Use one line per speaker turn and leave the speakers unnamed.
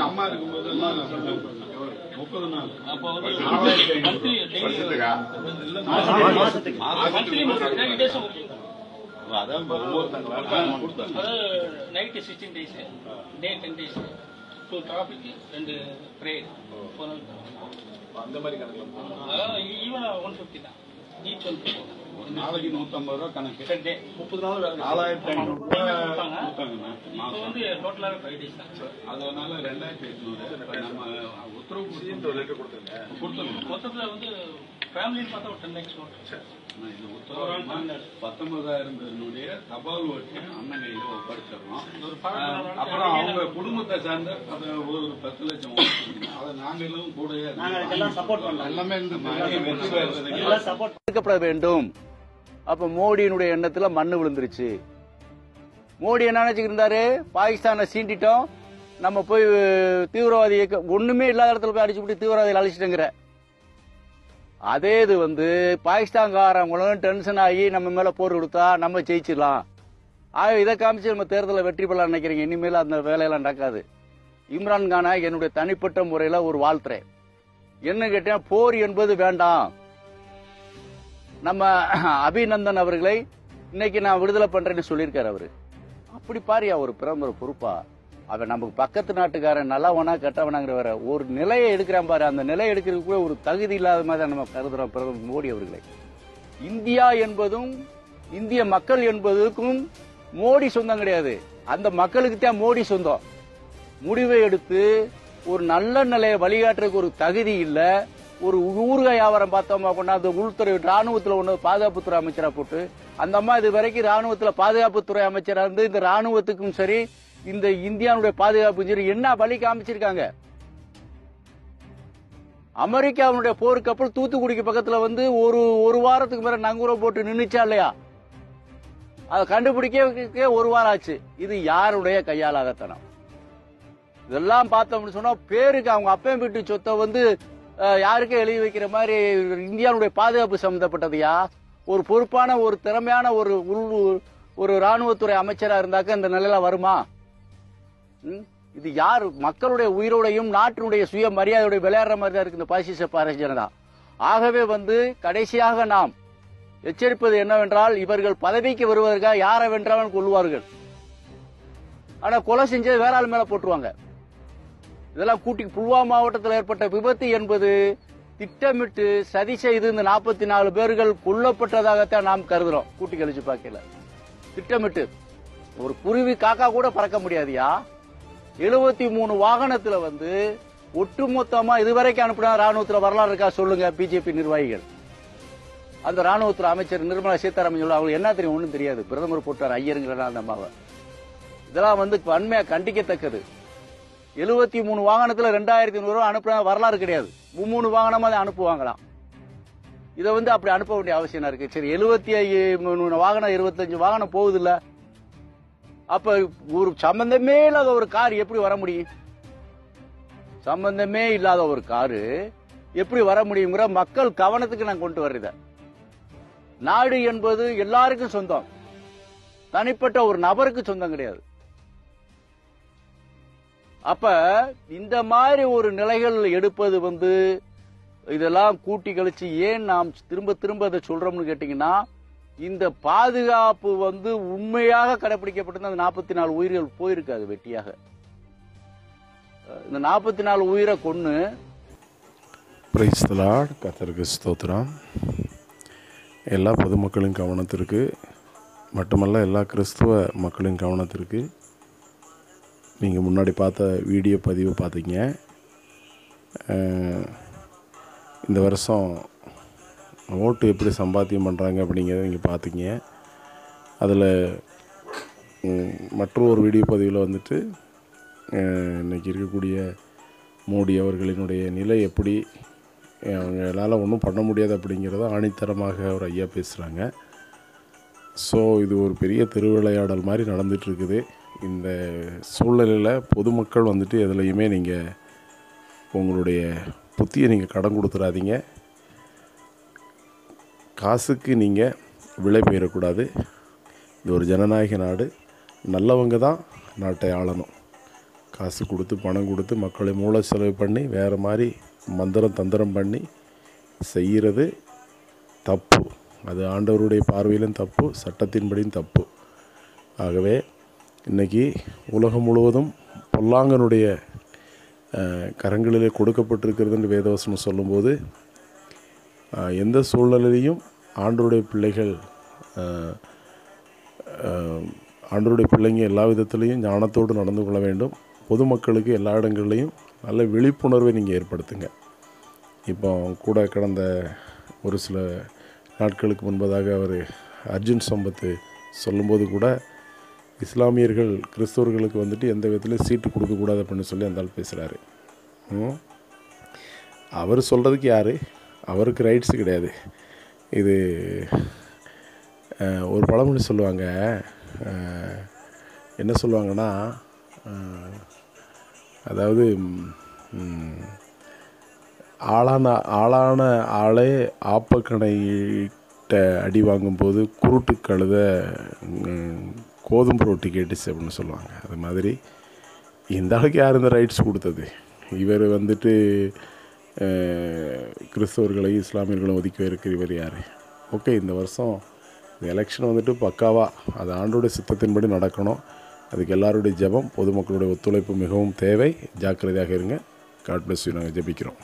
அம்மா இருக்கும்போது முப்பது நாள்
அப்போ வந்து டேஸ்
அதான்
night sixteen day ten days two ரெண்டு ப்ரேயர்
அந்த மாதிரி கணக்கு.
அதாவது ஈவன் ஒன் ஃபிஃப்டி தான். ஃபிஃப்டி
ஒரு நாளைக்கு நூத்தம்பது ரூபா கணக்கு.
டே
முப்பது நாள் வேலை.
நாலாயிரத்தி ஐநூறு ரூபாய்
வந்து டோட்டலாகவே ஃபைவ் டேஸ் தான்
அதனால ரெண்டாயிரத்தி எட்நூறு நம்ம உத்தரவு
சிஎம்
கொடுத்தோம்.
லெட்டர் கொடுத்துருங்க.
கொடுத்தோம்
மொத்தத்தில் வந்து ஃபேமிலின்னு பார்த்தா ஒரு டென் லேக்ஸ் ஓட்டு.
நான் இது உத்தரவு பத்தொன்பதாயிரம் பேருடைய தபால் ஓட்டு அண்ணன் கையில அப்புறம் அவங்க குடும்பத்தை சார்ந்த ஒரு பத்து லட்சம். அதை நாங்களும்
இருக்கப்பட வேண்டும். அப்ப மோடியினுடைய எண்ணத்துல மண்ணு விழுந்துருச்சு. மோடி என்ன நினைச்சுக்கிட்டு இருந்தாரு? பாகிஸ்தானை சீண்டிட்டோம். நம்ம போய் தீவிரவாதி இயக்க ஒண்ணுமே இல்லாத இடத்துல போய் அடிச்சு விட்டு தீவிரவாதிகள் அழிச்சிட்டுங்கிற. அதே இது வந்து பாகிஸ்தான்காரங்களும் டென்ஷன் ஆகி நம்ம மேல போர் கொடுத்தா நம்ம ஜெயிச்சிடலாம். ஆக இதை காமிச்சு நம்ம தேர்தலில் வெற்றி பெறலாம் நினைக்கிறீங்க. இனிமேல் அந்த வேலையெல்லாம் நடக்காது. இம்ரான் கானை என்னுடைய தனிப்பட்ட முறையில் ஒரு வாழ்த்துறேன் என்ன கேட்டேன்? போர் என்பது வேண்டாம். நம்ம அபிநந்தன் அவர்களை இன்னைக்கு நான் விடுதலை பண்றேன்னு சொல்லியிருக்காரு அவரு. அப்படி பாரியா ஒரு பிரதமர் பொறுப்பா? அவன் நமக்கு பக்கத்து நாட்டுக்காரன் நல்லவனா கெட்டவனாங்கிற வேற ஒரு நிலையை எடுக்கிறான் பாரு. அந்த நிலையை எடுக்கிறதுக்கு கூட ஒரு தகுதி இல்லாத மாதிரி தான் நம்ம கருதுறோம் பிரதமர் மோடி அவர்களை. இந்தியா என்பதும் இந்திய மக்கள் என்பதுக்கும் மோடி சொந்தம் கிடையாது. அந்த மக்களுக்கு தான் மோடி சொந்தம். முடிவை எடுத்து ஒரு நல்ல நிலையை வழிகாட்டுறதுக்கு ஒரு தகுதி இல்ல. ஒரு ஊறுகாய் வியாபாரம் பார்த்தோமா கொண்டாந்து உள்துறை ராணுவத்துல ஒண்ணு பாதுகாப்புத்துறை அமைச்சரா போட்டு அந்த அம்மா இது வரைக்கும் ராணுவத்துல பாதுகாப்புத்துறை அமைச்சரா இருந்து இந்த ராணுவத்துக்கும் சரி இந்த இந்தியாவுடைய பாதுகாப்பு சரி என்ன வழி காமிச்சிருக்காங்க? அமெரிக்காவுடைய போருக்கு அப்புறம் தூத்துக்குடிக்கு பக்கத்துல வந்து ஒரு ஒரு வாரத்துக்கு மேல நங்கூரம் போட்டு நின்றுச்சா இல்லையா? அதை கண்டுபிடிக்க ஒரு வாரம் ஆச்சு. இது யாருடைய கையாலாகத்தனம் இதெல்லாம் பார்த்தோம்னு சொன்னா பேருக்கு அவங்க அப்பையும் வீட்டு சொத்தை வந்து யாருக்கே எழுதி வைக்கிற மாதிரி இந்தியாவுடைய பாதுகாப்பு சம்பந்தப்பட்டதையா ஒரு பொறுப்பான ஒரு திறமையான ஒரு உள் ஒரு ராணுவத்துறை அமைச்சரா இருந்தாக்க இந்த நிலையில வருமா? ம்? இது யார்? மக்களுடைய உயிரோடையும் நாட்டினுடைய சுய மரியாதையோட விளையாடுற மாதிரி தான் இருக்கு இந்த பாசிச பாரதிய ஜனதா. ஆகவே வந்து கடைசியாக நாம் எச்சரிப்பது என்னவென்றால் இவர்கள் பதவிக்கு வருவதற்காக யாரை வென்றாலும் கொள்வார்கள் ஆனா கொலை செஞ்சது வேற ஆள் மேல போட்டுருவாங்க. இதெல்லாம் கூட்டி புல்வாமா மாவட்டத்தில் ஏற்பட்ட விபத்து என்பது திட்டமிட்டு சதி செய்து இந்த நாற்பத்தி நாலு பேர்கள் கொல்லப்பட்டதாகத்தான் நாம் கருதுறோம். கூட்டி கழிச்சு பார்க்கல. திட்டமிட்டு. ஒரு குருவி காக்கா கூட பறக்க முடியாதியா? எழுபத்தி மூணு வாகனத்துல வந்து ஒட்டுமொத்தமா இதுவரைக்கும் அனுப்பின ராணுவத்தில் வரலாறு இருக்கா? சொல்லுங்க பிஜேபி நிர்வாகிகள். அந்த ராணுவத்துறை அமைச்சர் நிர்மலா சீதாராமன் சொல்ல அவங்களுக்கு என்ன தெரியும்? ஒன்றும் தெரியாது. பிரதமர் போட்டார் ஐயருங்கிற அந்த அம்மாவை. இதெல்லாம் வந்து வன்மையா கண்டிக்கத்தக்கது. எழுபத்தி மூணு வாகனத்துல ரெண்டாயிரத்தி நூறு ரூபா அனுப்புற வரலாறு கிடையாது. மூணு வாகனமா அதை அனுப்புவாங்களாம். இதை வந்து அப்படி அனுப்ப வேண்டிய அவசியம் இருக்கு. சரி எழுபத்தி மூணு வாகனம் இருபத்தஞ்சு வாகனம் போகுது இல்ல அப்ப ஒரு சம்பந்தமே இல்லாத ஒரு கார் எப்படி வர முடியும்? சம்பந்தமே இல்லாத ஒரு காரு எப்படி வர முடியுங்கிற மக்கள் கவனத்துக்கு நான் கொண்டு வர்றேன் நாடு என்பது எல்லாருக்கும் சொந்தம். தனிப்பட்ட ஒரு நபருக்கு சொந்தம் கிடையாது. அப்ப இந்த மாதிரி ஒரு நிலைகள் எடுப்பது வந்து இதெல்லாம் கூட்டி கழிச்சு ஏன் நாம் திரும்ப திரும்ப அதை சொல்றோம்னு கேட்டீங்கன்னா இந்த பாதுகாப்பு வந்து உண்மையாக கடைபிடிக்கப்பட்டிருந்த அந்த நாற்பத்தி நாலு உயிர்கள் போயிருக்காது வெட்டியாக. இந்த நாற்பத்தி நாலு உயிரை
கொன்று கத்தருக்கு ஸ்தோத்திரம். எல்லா பொதுமக்களின் கவனத்திற்கு மட்டுமல்ல எல்லா கிறிஸ்துவ மக்களின் கவனத்திற்கு நீங்கள் முன்னாடி பார்த்த வீடியோ பதிவு பார்த்தீங்க. இந்த வருஷம் ஓட்டு எப்படி சம்பாத்தியம் பண்ணுறாங்க அப்படிங்கிறத நீங்கள் பார்த்தீங்க. அதில் மற்றொரு வீடியோ பதிவில் வந்துட்டு இன்றைக்கி இருக்கக்கூடிய மோடி அவர்களினுடைய நிலை எப்படி அவங்களால ஒன்றும் பண்ண முடியாது அப்படிங்கிறத ஆணித்தரமாக ஒரு ஐயா பேசுகிறாங்க ஸோ இது ஒரு பெரிய திருவிளையாடல் மாதிரி நடந்துகிட்ருக்குது இந்த சூழ்நிலையில் பொதுமக்கள் வந்துட்டு எதுலேயுமே நீங்கள் உங்களுடைய புத்தியை நீங்கள் கடன் கொடுத்துடாதீங்க காசுக்கு நீங்கள் விலை பெயரக்கூடாது இது ஒரு ஜனநாயக நாடு. நல்லவங்க தான் நாட்டை ஆளணும். காசு கொடுத்து பணம் கொடுத்து மக்களை மூளை செலவு பண்ணி வேறு மாதிரி மந்திரம் தந்திரம் பண்ணி செய்கிறது தப்பு. அது ஆண்டவருடைய பார்வையிலும் தப்பு சட்டத்தின்படியும் தப்பு. ஆகவே இன்றைக்கி உலகம் முழுவதும் பொல்லாங்கனுடைய கரங்களிலே கொடுக்கப்பட்டிருக்கிறது என்று வேதவசனம் சொல்லும்போது எந்த சூழ்நிலையிலையும் ஆண்டவருடைய பிள்ளைகள் ஆண்டருடைய பிள்ளைங்க எல்லா விதத்துலேயும் ஞானத்தோடு நடந்து கொள்ள வேண்டும். பொதுமக்களுக்கு எல்லா இடங்கள்லையும் நல்ல விழிப்புணர்வை நீங்கள் ஏற்படுத்துங்க. இப்போ கூட கடந்த ஒரு சில நாட்களுக்கு முன்பதாக அவர் அர்ஜுன் சம்பத்து சொல்லும்போது கூட இஸ்லாமியர்கள் கிறிஸ்தவர்களுக்கு வந்துட்டு எந்த விதத்துலையும் சீட்டு கொடுக்கக்கூடாது அப்படின்னு சொல்லி அந்த ஆள் பேசுகிறாரு அவர் சொல்கிறதுக்கு யார்? அவருக்கு ரைட்ஸ் கிடையாது. இது ஒரு பழமொழி சொல்லுவாங்க. என்ன சொல்லுவாங்கன்னா அதாவது ஆளான ஆளான ஆளே ஆப்பக்கணையிட்ட அடி வாங்கும்போது குருட்டு கழுத கோதும்பு கோதுமை ரொட்டி கேட்டுச்சு அப்படின்னு சொல்லுவாங்க. அது மாதிரி இந்த ஆளுக்கு யார் இந்த ரைட்ஸ் கொடுத்தது? இவர் வந்துட்டு கிறிஸ்தவர்களையும் இஸ்லாமியர்களும் ஒதுக்கி வைக்கிற இவர் யார்? ஓகே இந்த வருஷம் இந்த எலெக்ஷன் வந்துட்டு பக்காவாக அது ஆண்டோடைய சித்தத்தின்படி நடக்கணும். அதுக்கு எல்லாருடைய ஜெபம் பொதுமக்களுடைய ஒத்துழைப்பு மிகவும் தேவை. ஜாக்கிரதையாக இருங்க. காட் பிளஸ் யூ நாங்கள் ஜெபிக்கிறோம்.